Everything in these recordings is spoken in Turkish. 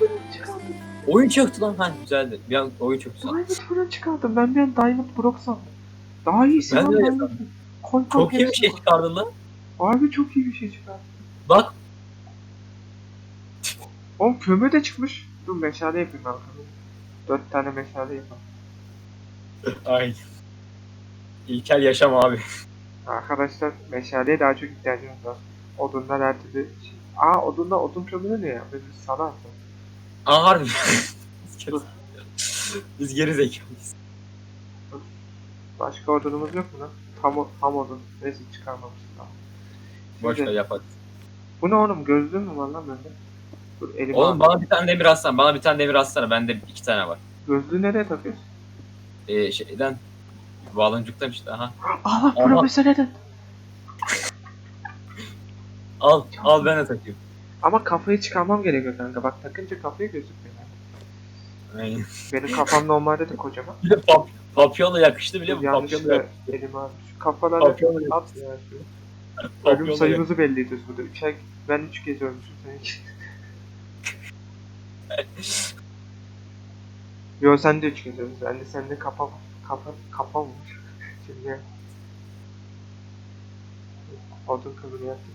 Diamond çıkardım. Oyun çöktü lan. Ha güzeldi. Bir an oyun sandım. Diamond fırın çıkardım. Ben bir an Diamond Brock sandım. Daha iyisi Ben de öyle Diamond. Koy koy Çok iyi bir hepsini şey koy. çıkardın lan. Harbi çok iyi bir şey çıkardım. Bak. Oğlum kömür de çıkmış. Dur meşale yapayım ben bakalım. Dört tane meşale yapalım. Ay. İlkel yaşam abi. Arkadaşlar meşaleye daha çok ihtiyacımız var. Odunlar her türlü... Aa odunlar odun kömürü ne ya? Biz sana atalım. Aa harbi. Biz geri zekalıyız. Başka odunumuz yok mu lan? Tam, tam odun. Neyse çıkarmamışız daha. Boş ver yapak. Bu ne oğlum? Gözlüğün mü var lan bende? Dur elime Oğlum bana bir tane demir atsana. Bana bir tane demir atsana. Bende iki tane var. Gözlüğü nereye takıyorsun? Ee, şeyden bağlancıktan işte. Aha. Aa Ama- profesör Eden. Al. Al ben de takayım. Ama kafayı çıkarmam gerekiyor kanka. Bak takınca kafayı gözükmüyor. Aynen. Benim kafam normalde de kocaman. Bir de pap papyonla yakıştı bile mi? Yanlışlıkla yakıştı. elime almış. Kafaları Papyonla at ya. şu. Ölüm sayımızı belli ediyoruz burada. Üçer, ben üç kez ölmüşüm sen iki. Yo sen de üç kez ölmüşsün. Ben de sende kafa. Kafa, kafa olmuş. Şimdi odun kabul yaptım.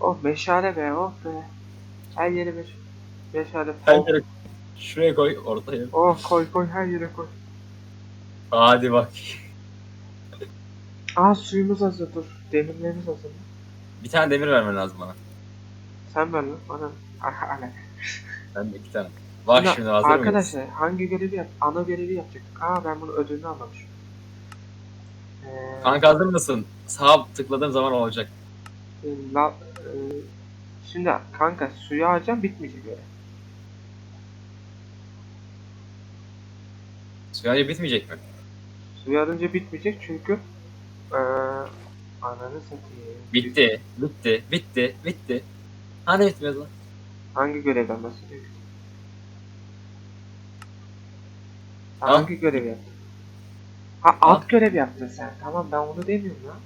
Oh meşale be oh be. Her yere meş meşale. Her Oh, yere şuraya koy ortaya. oh koy koy her yere koy. Hadi bak. Aa suyumuz hazır dur. Demirlerimiz hazır. Bir tane demir vermen lazım bana. Sen ver lan bana. Ana. Ben de iki tane. Bak Şimdi şimdi hazır mıyız? Arkadaşlar hangi görevi yap? Ana görevi yapacaktık. Aa ben bunu ödülünü almamışım. Ee, Kanka hazır mısın? Sağa tıkladığım zaman olacak. la, şimdi kanka suyu alacağım bitmeyecek öyle. Suya bitmeyecek mi? Suyu alınca bitmeyecek çünkü ee, ananı satayım. Bitti. Bitti. Bitti. Bitti. Hani bitmedi lan? Hangi görevden bahsediyorsun? Al. Hangi görevi yaptın? Ha alt görev yaptın sen. Tamam ben onu demiyorum lan.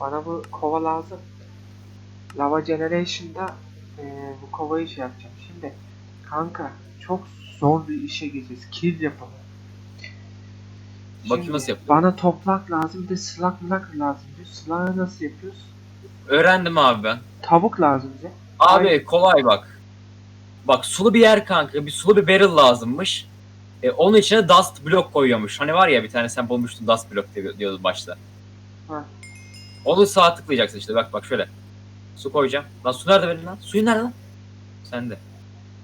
Bana bu kova lazım. Lava Generation'da eee, bu kovayı şey yapacağım. Şimdi kanka çok zor bir işe gireceğiz. Kill yapalım. Bakayım nasıl yapılıyor. Bana toprak lazım bir de slug mlug lazım diyor. Slug'ı nasıl yapıyoruz? Öğrendim abi ben. Tavuk lazım bize. Abi Ay. kolay bak. Bak sulu bir yer kanka. Bir sulu bir barrel lazımmış. E, onun içine dust block koyuyormuş. Hani var ya bir tane sen bulmuştun dust block diyordu başta. Ha. Onu sağa tıklayacaksın işte. Bak bak şöyle. Su koyacağım. Lan su nerede benim lan? Suyu nerede lan? Sende.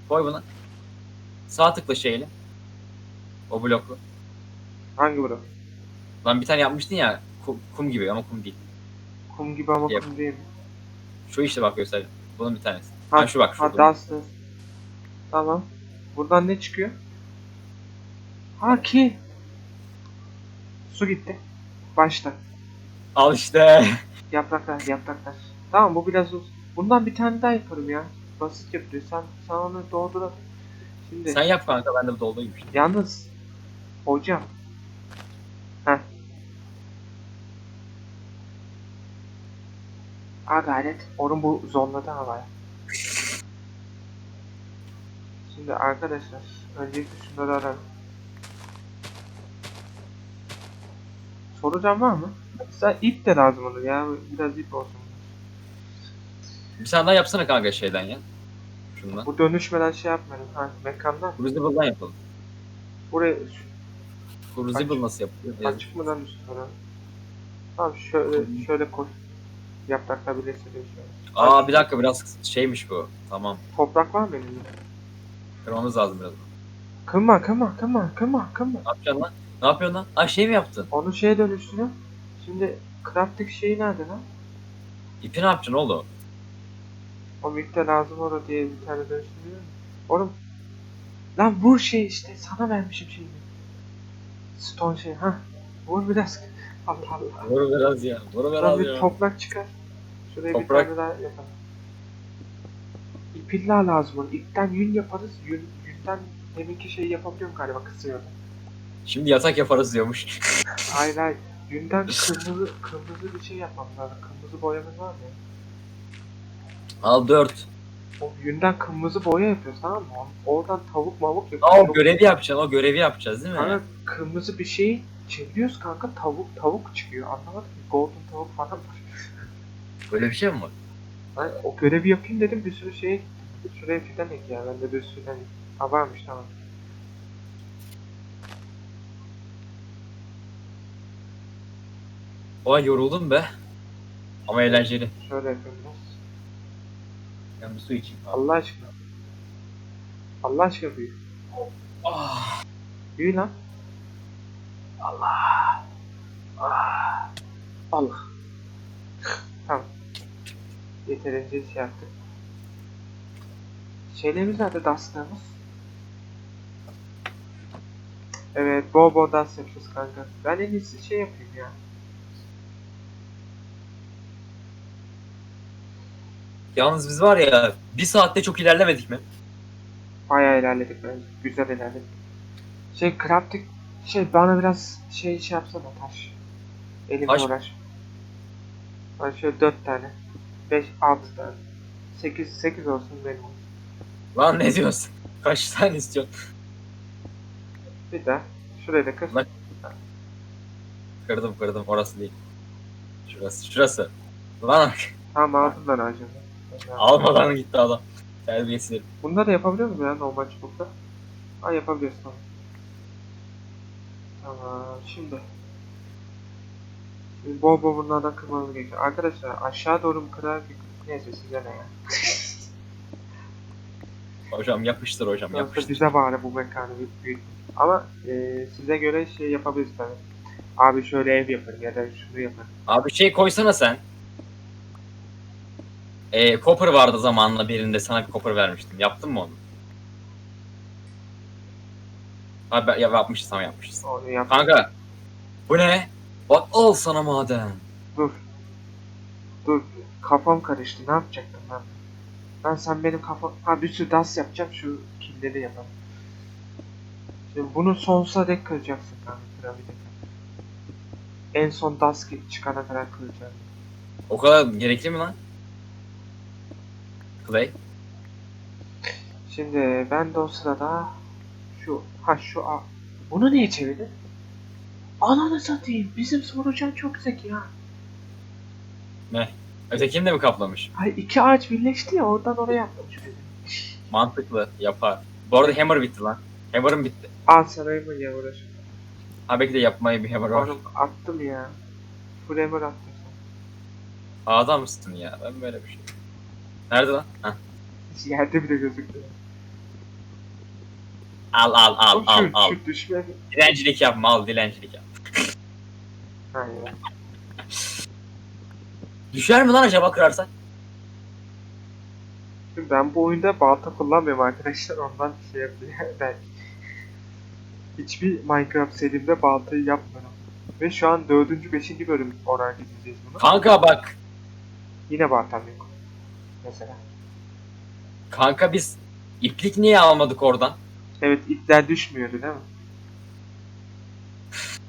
Koy bunu. Sağ tıkla şeyle. O bloklu. Hangi bura? Lan bir tane yapmıştın ya. Kum, kum gibi ama kum değil. Kum gibi ama Yap. kum değil? Şu işte bak göster. Bunun bir tanesi. Ha, Ha, şu bak Ha. Dust. Tamam. Buradan ne çıkıyor? Ha ki. Su gitti. Başla. Al işte. Yapraklar, yapraklar. Tamam bu biraz uz. Bundan bir tane daha yaparım ya. Basit yapıyor. Sen, sen onu doldur. Şimdi Sen yap kanka ben de doldurayım işte. yalnız hocam. Heh. Ha gayret. Onun bu zorladı havaya. Şimdi arkadaşlar öncelikle şunları ararım. Soracağım var mı? Mesela ip de lazım olur ya. Biraz ip olsun. Bir tane daha yapsana kanka şeyden ya. Şundan. Bu dönüşmeden şey yapmayalım. Ha mekandan. Crucible'dan yapalım. Buraya Crucible nasıl yapılıyor? açık mı lan üstüne? Tamam şöyle şöyle koy. Yaprakla birleştirelim şöyle. Aa bir dakika biraz şeymiş bu. Tamam. Toprak var mı elimde? Kırmamız lazım biraz. Kırma kırma kırma kırma kırma. Ne yapacaksın lan? Ne yapıyorsun lan? Aa şey mi yaptın? Onu şeye dönüştürüyor. Şimdi crafting şeyi nerede lan? İpi ne yapacaksın oğlum? O miktar lazım olur diye bir tane dönüştürüyor. Oğlum. Lan vur şey işte sana vermişim şeyini. Stone şey ha. Vur biraz. Allah Allah. Vur biraz ya. Vur Lan biraz bir ya. toprak çıkar. Şuraya Toprak. bir tane daha yapalım. İp illa lazım olur. İpten yün yaparız. Yün, yünden deminki şeyi yapabiliyorum galiba kısıyordu. Şimdi yatak yaparız diyormuş. Hayır hayır. Yünden kırmızı kırmızı bir şey yapmam lazım. Kırmızı boyamız var mı? Al 4. O yünden kırmızı boya yapıyoruz tamam mı? Oradan tavuk mavuk Aa, yapıyoruz. o görevi yapacaksın. O görevi yapacağız değil mi? Kanka kırmızı bir şey çeviriyoruz kanka tavuk tavuk çıkıyor anlamadım ki golden tavuk falan var. Böyle bir şey mi var? Ben o görevi yapayım dedim bir sürü şey Şuraya fidan ek ya ben de bir sürü fidan ek. Ha varmış tamam. Oha yoruldum be. Ama eğlenceli. Şöyle biraz. Ben bir su içeyim. Allah aşkına. Allah aşkına büyü. Ah. Büyü lan. Allah. Ah. Allah. tamam. Yeterince şey yaptık. Şeylerimiz nerede? Dustlarımız. Evet, bol bol dust yapacağız kanka. Ben en iyisi şey yapayım ya. Yalnız biz var ya bir saatte çok ilerlemedik mi? Bayağı ilerledik bence. Güzel ilerledik. Şey crafting şey bana biraz şey şey yapsana taş. Elimle Taş- uğraş. Ben şöyle 4 tane. 5 6 tane. 8 8 olsun benim. olsun. Lan ne diyorsun? Kaç tane istiyorsun? Bir daha. Şurayı da kır. Lan- Kırdım kırdım orası değil. Şurası şurası. Lan Tamam aldım ben ağacını. Almadan gitti adam. Terbiyesiz herif. Bunları yapabiliyor muyum ya normal çubukta? Ha yapabiliyorsun tamam. Tamam şimdi. Şimdi bol bol bunlardan kırmamız gerekiyor. Arkadaşlar aşağı doğru mu kırar Neyse size ne ya. Hocam yapıştır hocam Sonuçta yapıştır. bize bari bu mekanı büyük, büyük. Ama e, size göre şey yapabiliriz tabii. Abi şöyle ev yapın ya da şunu yapın. Abi şey koysana sen. Ee, copper vardı zamanla birinde sana bir copper vermiştim. Yaptın mı onu? Abi ya yapmışız tamam yapmışız. Onu yap. Kanka bu ne? Bak al sana maden. Dur. Dur. Kafam karıştı. Ne yapacaktım ben? Ben sen benim kafam... Ha bir sürü dans yapacağım. Şu killeri yapalım. Şimdi bunu sonsuza dek kıracaksın kanka. Piramide. En son das çıkana kadar kıracaksın. O kadar gerekli mi lan? Clay. Şimdi ben de o sırada şu ha şu a bunu niye çevirdin? Ananı satayım. Bizim sorucan çok zeki ha. Ötekini de mi kaplamış? Hay iki ağaç birleşti ya oradan oraya beni. Mantıklı yapar. Bu arada hammer bitti lan. Hammer'ım bitti. Al sarayım mı ya uğraş. Ha belki de yapmayı bir hammer var. Oğlum attım ya. Full hammer attım sana. Adam mısın ya? Ben böyle bir şey. Nerede lan? Heh. Hiç yerde bile gözükmüyor. Al al al al şu, al. Şu düşme. Dilencilik yapma al dilencilik yap. Düşer mi lan acaba kırarsak? Şimdi ben bu oyunda balta kullanmıyorum arkadaşlar ondan şey yapıyor. ben hiçbir Minecraft serimde baltayı yapmıyorum. Ve şu an 4. 5. bölüm olarak izleyeceğiz bunu. Kanka bak. Yine baltam yok. Mesela. Kanka biz iplik niye almadık oradan? Evet ipler düşmüyordu değil mi?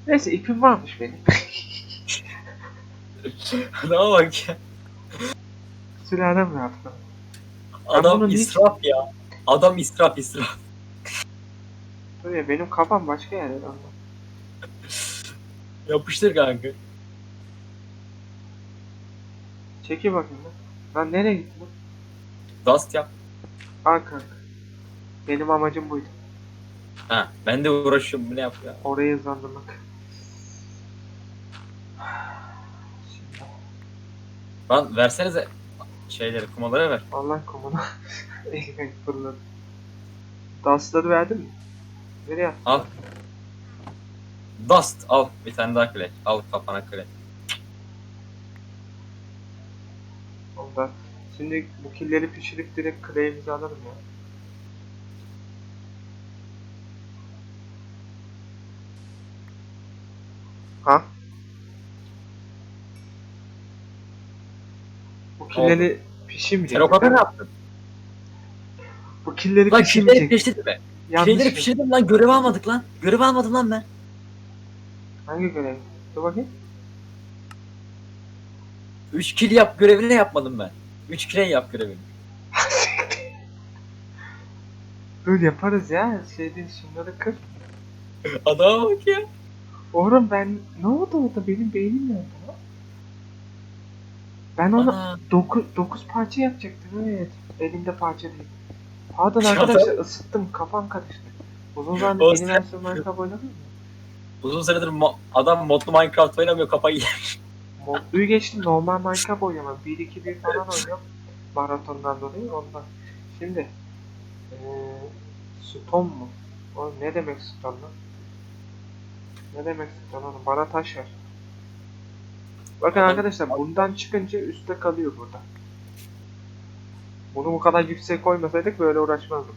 Neyse ipim varmış benim. Adama bak ya. Sülalem rahatladı. Adam bunu israf ya. Adam israf israf. Ya benim kafam başka yerde ondan. Yapıştır kanka. Çekil bakayım lan. Lan nereye gitti bu? Dust yap. Al kanka. Benim amacım buydu. Ha, ben de uğraşıyorum ne yap ya. Orayı hızlandırmak. Şimdi Lan versenize şeyleri kumaları ver. Allah komunu elime fırladı. Dustları verdin mi? Nereye attın? Al. Dust al bir tane daha kule. Al kafana kule. Ondan. Şimdi bu killeri pişirip direkt clay'imizi alalım ya. Ha? Bu killeri pişirmeyecek. Sen o kadar ne yaptın? Bu killeri Lan killeri pişirmeyecek. pişirdim be. Yanlış Killeri pişirdim lan görev almadık lan. Görev almadım lan ben. Hangi görev? Dur bakayım. 3 kill yap görevini yapmadım ben. 3 kile yap görevini. Böyle yaparız ya. Şeyde şunları kır. Adama bak ya. Oğlum ben ne oldu orada? Benim beynim nerede lan? Ben onu Ana. 9 9 parça yapacaktım evet. Elimde parça değil. Pardon arkadaşlar ısıttım kafam karıştı. Uzun zamandır sen- versiyon Minecraft oynadın mı? Uzun süredir mo- adam modlu Minecraft oynamıyor kafayı yer. Modluyu geçtim normal Minecraft oynamam. 1-2-1 falan oynuyorum. Maratondan dolayı ondan. Şimdi eee stone mu? O ne demek stone lan? Ne demek stone oğlum? Bana taş ver. Bakın arkadaşlar bundan çıkınca üstte kalıyor burada. Bunu bu kadar yüksek koymasaydık böyle uğraşmazdım.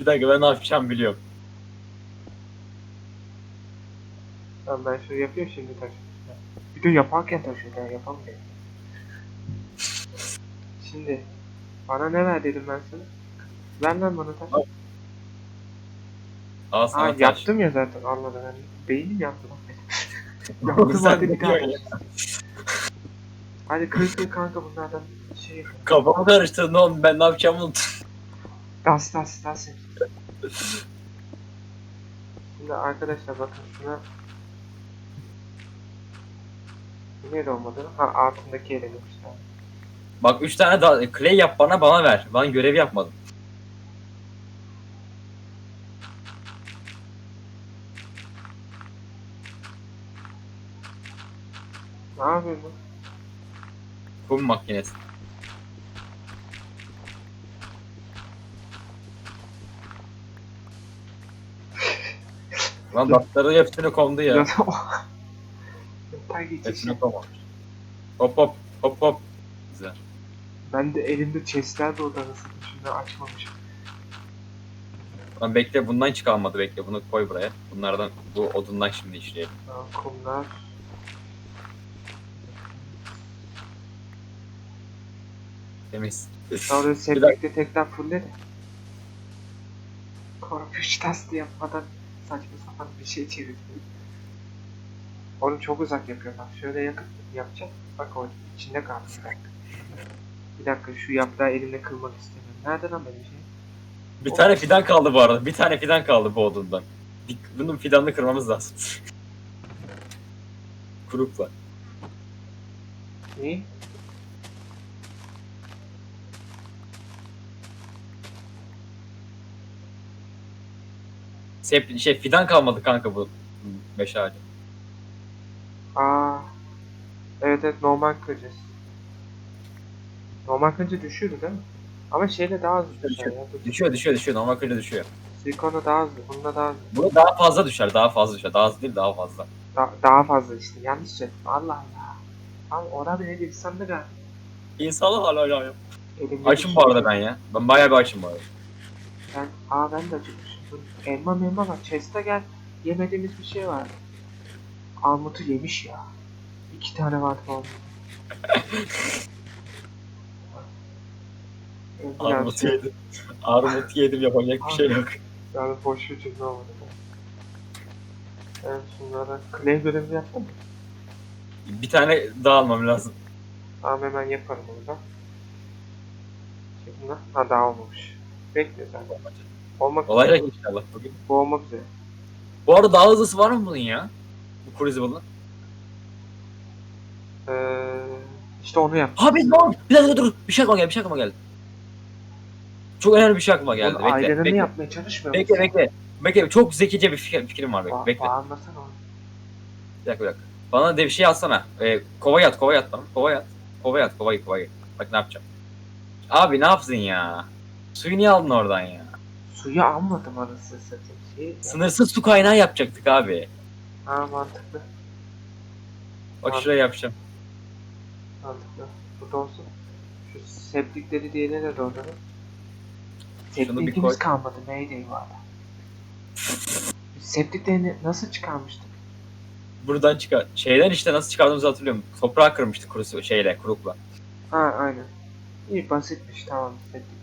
Bir dakika ben ne yapacağım biliyorum. Tamam ben şunu yapıyorum şimdi taş. Bir de yaparken taşıyor ya yapamıyorum. Şimdi bana ne ver dedim ben sana? Ver lan bana taş. Al sana Aa taş. yaptım ya zaten anladım ben. Beynim benim. Oğlum Yaptım hadi ne bir tane. Hadi kır kır kanka bunlardan şey yapalım. Kafamı karıştırdın oğlum ben ne yapacağımı unuttum. Das das das. Şimdi arkadaşlar bakın şuna Bu neydi olmadı? Ha altındaki elemişler. Bak 3 tane daha clay yap bana bana ver. Ben görevi yapmadım. Ne yapıyorsun? lan? Kum makinesi. Lan daktarı hepsini kondu ya. Hepsini komamış. Hop hop hop hop. Güzel. Ben de elimde chestler de orada nasıl şimdi açmamışım. Lan bekle bundan hiç kalmadı bekle bunu koy buraya. Bunlardan bu odundan şimdi işleyelim. Aa, kumlar. Temiz. Sonra Bir tekrar fulle de. Korkunç tasti yapmadan saçma sapan bir şey çevirdim. Oğlum çok uzak yapıyor bak. Şöyle yakıp yapacağım. Bak o içinde kaldı bir dakika. Bir dakika şu yaprağı elimle kılmak istemiyorum. Nerede lan benim şey? Bir tane fidan kaldı bu arada. Bir tane fidan kaldı bu odundan. Dik- Bunun fidanını kırmamız lazım. Kurukla. Neyi? Sep şey fidan kalmadı kanka bu beş Evet evet normal kıracağız. Normal kırınca düşüyordu değil mi? Ama şeyle daha hızlı düşer Düşüyor. ya. Dur. Düşüyor düşüyor düşüyor. Normal kırınca düşüyor. Silikonla daha hızlı. Bununla daha hızlı. Bu daha fazla düşer. Daha fazla düşer. Daha hızlı değil daha fazla. Da- daha fazla işte. Yanlış söyledim. Allah Allah. Abi ona bile bir sandı galiba. İnsanlar hala hala. Elimde Açım bir bu şey arada yok. ben ya. Ben bayağı bir açım bu arada. Ben, aa ben de acıkmışım. Dur, Elma melma var. Chest'e gel. Yemediğimiz bir şey var. Armutu yemiş ya. İki tane armut. Öldüler Armut yedim. Armut yedim yapacak bir şey yok. Yani boş bir cümle olmadı. Ben şunlara clay görevi yaptım mı? Bir tane daha almam lazım. Tamam hemen yaparım onu da. Şimdi ha daha olmamış. Bekle sen. Olmak Olacak inşallah bugün. Bu olmak üzere. Bu arada daha hızlısı var mı bunun ya? Bu Crucible'ın. Ee, işte onu yap. Abi ne oldu? Bir dakika dur. Bir şey aklıma geldi. Bir şey aklıma geldi. Çok önemli bir şey aklıma geldi. Oğlum, Bekle, ayrınını bekle. yapmaya çalışmıyor Bekle, musun? bekle. Bekle, çok zekice bir fikir, fikrim var. Bekle, Ba- bekle. Bağırmasana oğlum. Bir dakika, bir dakika. Bana de bir şey atsana. Ee, kovaya at, kovaya at bana. Kovaya at. Kovaya at, kovayı, kovayı. Bak ne yapacağım. Abi ne yaptın ya? Suyu niye aldın oradan ya? Suyu almadım arası satayım. Şey, Sınırsız su kaynağı yapacaktık abi. ha mantıklı. Bak şuraya yapacağım. Mantıklı. Bu da olsun. Şu septikleri diğerine de dolduralım. Şunu bir Septikimiz kalmadı. Mayday vardı. Septiklerini nasıl çıkarmıştık? Buradan çıkar. Şeyden işte nasıl çıkardığımızı hatırlıyorum. Toprağı kırmıştık kurusu şeyle, kurukla. Ha aynen. İyi basitmiş tamam septik.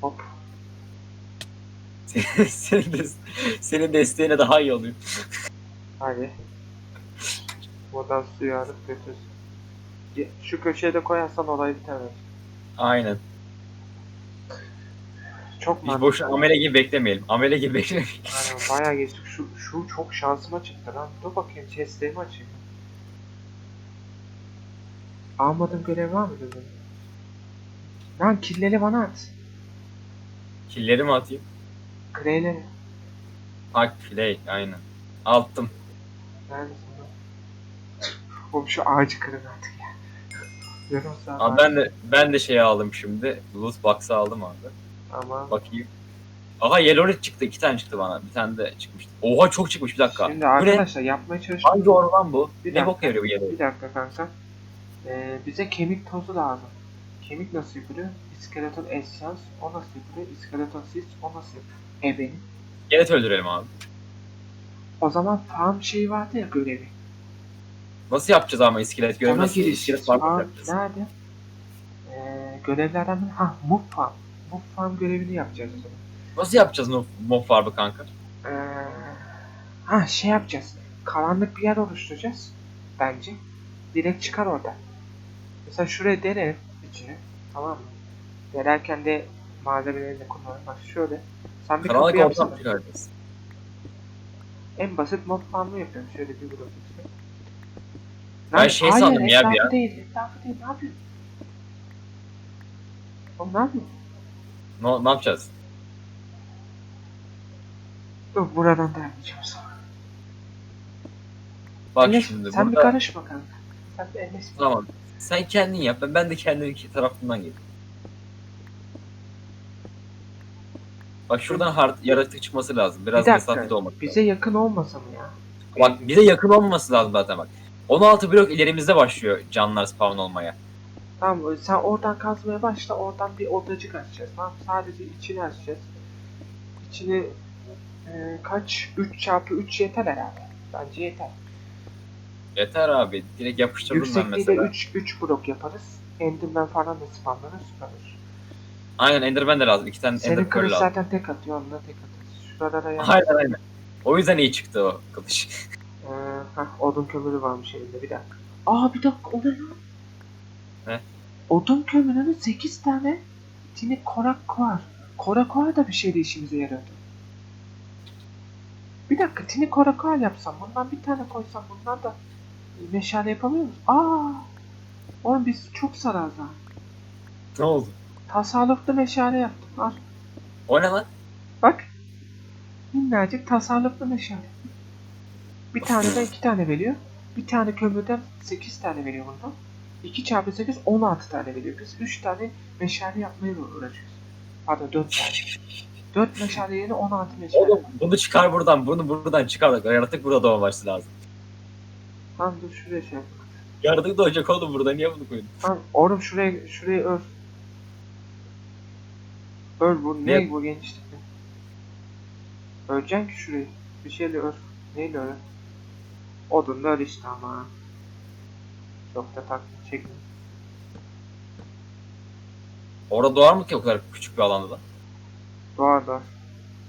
Hop. senin, de, senin desteğine daha iyi oluyor. Hadi. Buradan suyu alıp götürsün. Şu köşeye de koyarsan olay biter. bence. Aynen. Çok mantıklı. boşuna amele gibi beklemeyelim. Amele gibi beklemeyelim. Aynen, bayağı geçtik. Şu, şu çok şansıma çıktı lan. Dur bakayım chestlerimi açayım. Almadığım görev var mı dedim. Lan killeri bana at. Killeri mi atayım? Greyleri. Ha play aynen. Attım. Neredesin lan? Oğlum şu ağacı kırın artık ya. Yarım saat Abi ben de ben de şey aldım şimdi. Loot box'ı aldım abi. Ama Bakayım. Aha Yellowred çıktı. iki tane çıktı bana. Bir tane de çıkmıştı. Oha çok çıkmış bir dakika. şimdi Bu ne? arkadaşlar yapmaya çalıştım. Hangi orman bu? Bir ne dakika. bok yarıyor bu Yellowred? Bir dakika kanka. Ee, bize kemik tozu lazım. Kemik nasıl yapılıyor? İskeleton essence. O nasıl yapılıyor? İskeleton sis. O nasıl yapılıyor? E benim. Gelet öldürelim abi. O zaman farm şeyi vardı ya görevi. Nasıl yapacağız ama iskelet görevi Ona nasıl? giriş. İskelet farm Farm yapacağız. nerede? Ee, görevlerden biri. Ha mob farm. Mob farm görevini yapacağız o zaman. Nasıl yapacağız mob, mob farm'ı kanka? Ee, ha şey yapacağız. Karanlık bir yer oluşturacağız. Bence. Direkt çıkar orada. Mesela şuraya denerim içine. Tamam mı? Denerken de malzemelerini kullanırım. Bak şöyle. Sen bir kapı Karanlık yapsana. ortam çıkaracağız. En basit mod farmı yapıyorum. Şöyle bir blok işte. Ben şey sandım ya bir ya. değil. Etrafı değil. Ne yapıyorsun? Oğlum ne yapıyorsun? Ne, ne yapacağız? Dur buradan devam edeceğim sana. Bak Enes, şimdi sen bir burada... karışma kanka. Sen bir Enes bir- Tamam. Sen kendin yap. Ben- de kendim iki tarafından geleyim. Bak şuradan hard, yaratık çıkması lazım. Biraz Bir mesafede olmak Bize yakın olmasa mı ya? Bak bize yakın olmaması lazım zaten bak. 16 blok ilerimizde başlıyor canlılar spawn olmaya. Tamam sen oradan kazmaya başla oradan bir odacık açacağız. Tamam sadece içini açacağız. İçini e, kaç? 3 çarpı 3 yeter herhalde. Bence yeter. Yeter abi. Direkt yapıştırdım ben Yüksekliği de mesela. 3 3 blok yaparız. Enderman falan da spamlanır süper olur. Aynen Enderman de lazım. İki tane Senin Ender Pearl kılıç lazım. zaten tek atıyor onunla tek atarız. Şurada da yani. Aynen aynen. O yüzden iyi çıktı o kılıç. Ee, hah, odun kömürü varmış elinde bir dakika. Aa bir dakika o ne lan? Ne? Odun kömürünün 8 tane tini korak var. Korak var da bir şeyde işimize yarıyordu. Bir dakika tini korak var yapsam bundan bir tane koysam bundan da meşale yapamıyor muyuz? Aa! Oğlum biz çok sararız ha. ne oldu? Tasarruflu meşale yaptım. Al. O ne lan? Bak. Minnacık tasarruflu meşale. Bir taneden iki tane veriyor. Bir tane kömürden 8 tane veriyor bundan. 2 çarpı 8 16 tane veriyor. Biz 3 tane meşale yapmaya uğraşıyoruz. Pardon 4 tane. 4 meşale yerine 16 meşale. Oğlum bunu çıkar buradan. Bunu buradan çıkar. Yaratık burada doğması lazım. Tamam dur şuraya şey yap. Yaratık doğacak oğlum burada. Niye bunu koydun? Tamam oğlum şuraya şuraya ör. Ör bu ne, Ne? bu genişlik ne? Öreceksin ki şurayı. Bir şeyle ör. Neyle ör? Odunla ör işte ama. Çok da tak çekme. Orada doğar mı ki o kadar küçük bir alanda da? Doğar doğar.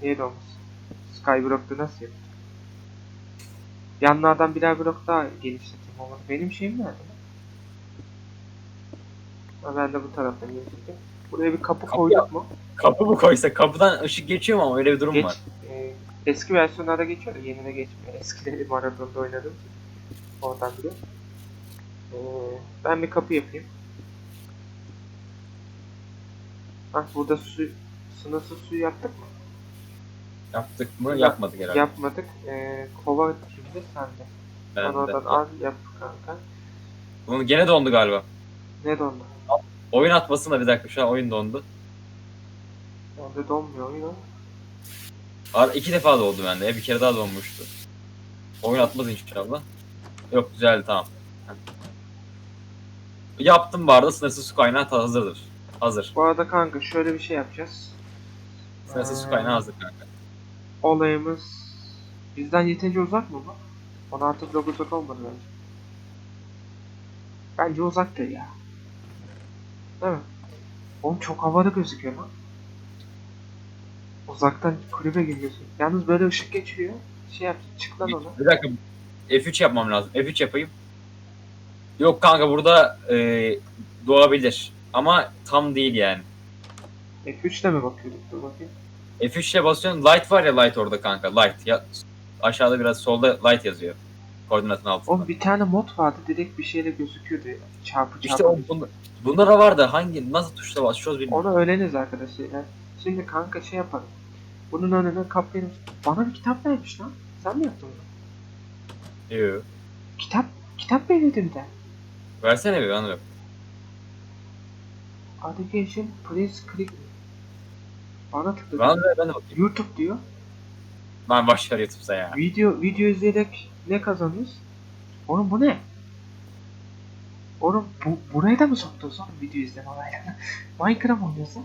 Niye doğmasın? Skyblock'ta nasıl yaptın? Yanlardan birer blok daha genişleteyim olur. Benim şeyim nerede ben de bu taraftan genişleteyim. Buraya bir kapı Kapı koyduk mu? Kapı mı koysak? Kapıdan ışık geçiyor mu ama öyle bir durum Geç, var. e, eski versiyonlarda geçiyor da yeni de geçmiyor. Eskileri maratonda oynadım. Oradan biliyorum. E, ben bir kapı yapayım. Hah burada su, sınırsız su yaptık mı? Yaptık mı? Yap- Yapmadık herhalde. Yapmadık. E, kova kimde sende. Ben Sen de. oradan al yap kanka. Bunun gene dondu galiba. Ne dondu? Oyun atmasın da bir dakika şu an oyun dondu. Bende donmuyor oyun. Ar iki defa doldu bende ya. Bir kere daha donmuştu. Oyun atmaz inşallah. Yok düzeldi tamam. Yaptım bu arada sınırsız su kaynağı hazırdır. Hazır. Bu arada kanka şöyle bir şey yapacağız. Sınırsız su Ee, kaynağı hazır kanka. Olayımız bizden yeterince uzak mı bu? 16 blok uzak olmadı bence. Bence uzaktır ya. Değil mi? Oğlum çok havalı gözüküyor lan. Uzaktan kulübe gözüküyor. Yalnız böyle ışık geçiriyor. Şey yap, çık lan ona. Bir dakika. F3 yapmam lazım. F3 yapayım. Yok kanka burada e, doğabilir. Ama tam değil yani. F3'le mi bakıyorduk? Dur bakayım. F3'e basıyorsun. Light var ya light orada kanka. Light. Ya, aşağıda biraz solda light yazıyor. Koordinatın altında. Oğlum bir tane mod vardı direkt bir şeyle gözüküyordu. Çarpı çarpı. İşte o, bunda, bunlara var da hangi nasıl tuşla basıyoruz bilmiyorum. Onu öğreniriz arkadaşlar. Şimdi kanka şey yapalım. Bunun önüne kaplayalım. Bana bir kitap vermiş lan. Sen mi yaptın bunu? Yoo. Kitap, kitap verildi bir de. Versene bir bana bak. Education please click. Bana tıkladı. Bana ver ben de bakayım. YouTube diyor. Ben başlar YouTube'sa ya. Video video izleyerek ne kazanıyoruz? Oğlum bu ne? Oğlum bu, buraya da mı soktunuz oğlum video izleme olaylarını? Minecraft oynuyorsun.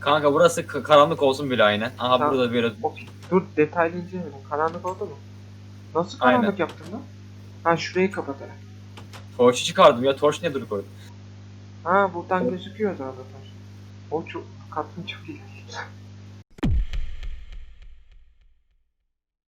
Kanka burası k- karanlık olsun bile aynen. Aha Tamam. burada böyle Okey. Dur detaylı inceleyelim. Karanlık oldu mu? Nasıl Aynen. karanlık yaptın lan? Ha şurayı kapatarak. torçu çıkardım ya. Torç niye durup orada? Ha buradan gözüküyor zaten. O çok katın çok iyi.